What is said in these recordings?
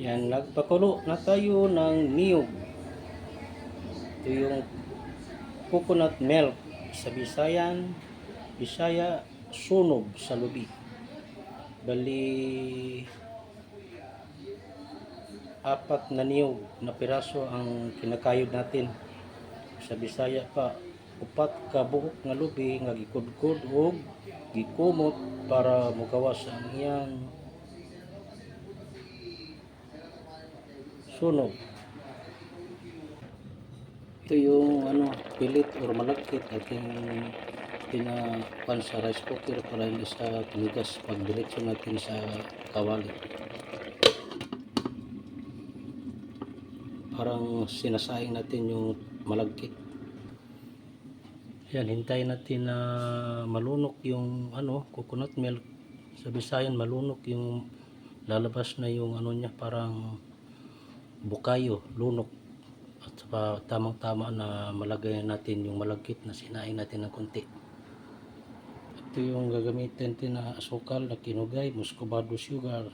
Yan, nagpakulo na tayo ng niyog. Ito yung coconut milk sa Bisayan, Bisaya, sunog sa lubi. Bali, apat na niyog na piraso ang kinakayod natin. Sa Bisaya pa, upat ka buhok nga lubi nga gikudkod og gikumot para mugawas ang iyang sunog. Ito yung ano, pilit or malagkit ating pinapan sa rice cooker para hindi sa tumigas pag diretso natin sa kawali. Parang sinasayang natin yung malagkit. Yan, hintayin natin na malunok yung ano, coconut milk. Sa Bisayan, malunok yung lalabas na yung ano niya, parang bukayo, lunok. At saka tamang-tama na malagay natin yung malagkit na sinain natin ng konti. Ito yung gagamitin natin na asukal na kinugay, muscovado sugar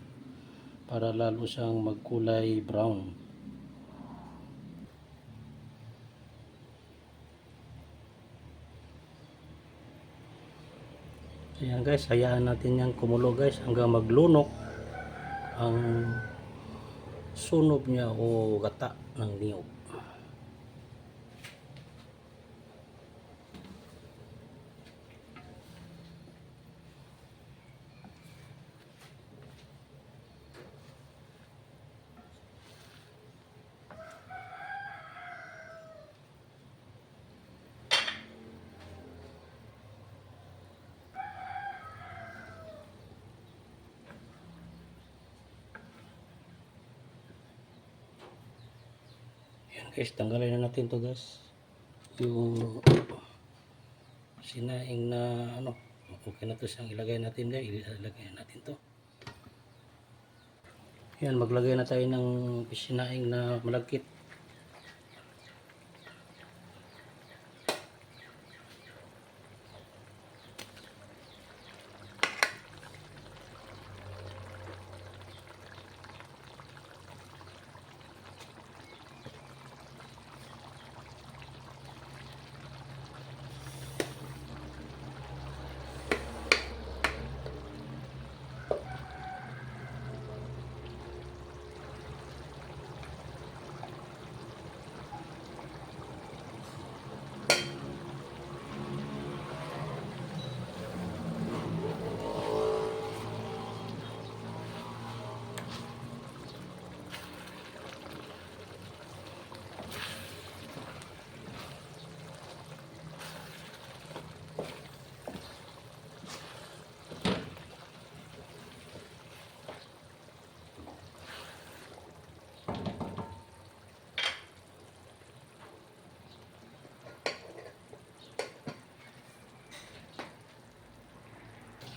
para lalo siyang magkulay brown. Ayan guys, hayaan natin yung kumulo guys hanggang maglunok ang sunog niya o gata ng niyog. Yan guys, tanggalin na natin to guys. Yung sinaing na ano, okay na to siyang ilagay natin guys. Ilagay natin to. Yan, maglagay na tayo ng sinaing na malagkit.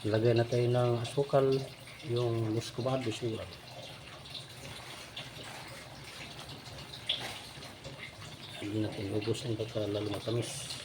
Ilagay na tayo ng asukal, yung muscovado sugar. Hindi natin ubusin pagka lalo matamis.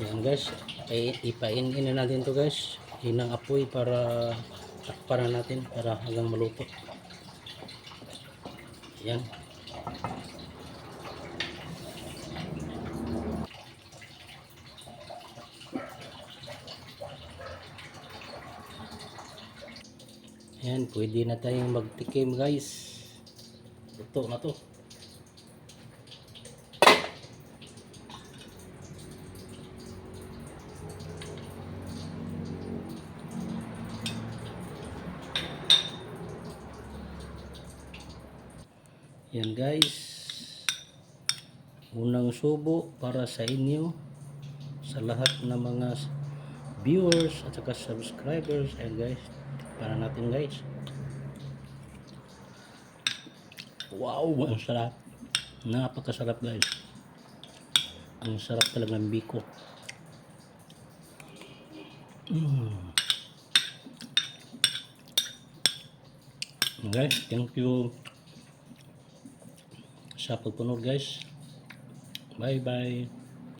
Yan guys, ay ipainin na natin to guys. Inang apoy para takpan na natin para hanggang maluto. Yan. Yan, pwede na tayong magtikim guys. Luto na to. Yan guys. Unang subo para sa inyo sa lahat ng mga viewers at saka subscribers. Ayan guys. Para natin guys. Wow, ang sarap. Napakasarap guys. Ang sarap talaga ng biko. Mm. Guys, thank you sa pagpunod guys. Bye bye.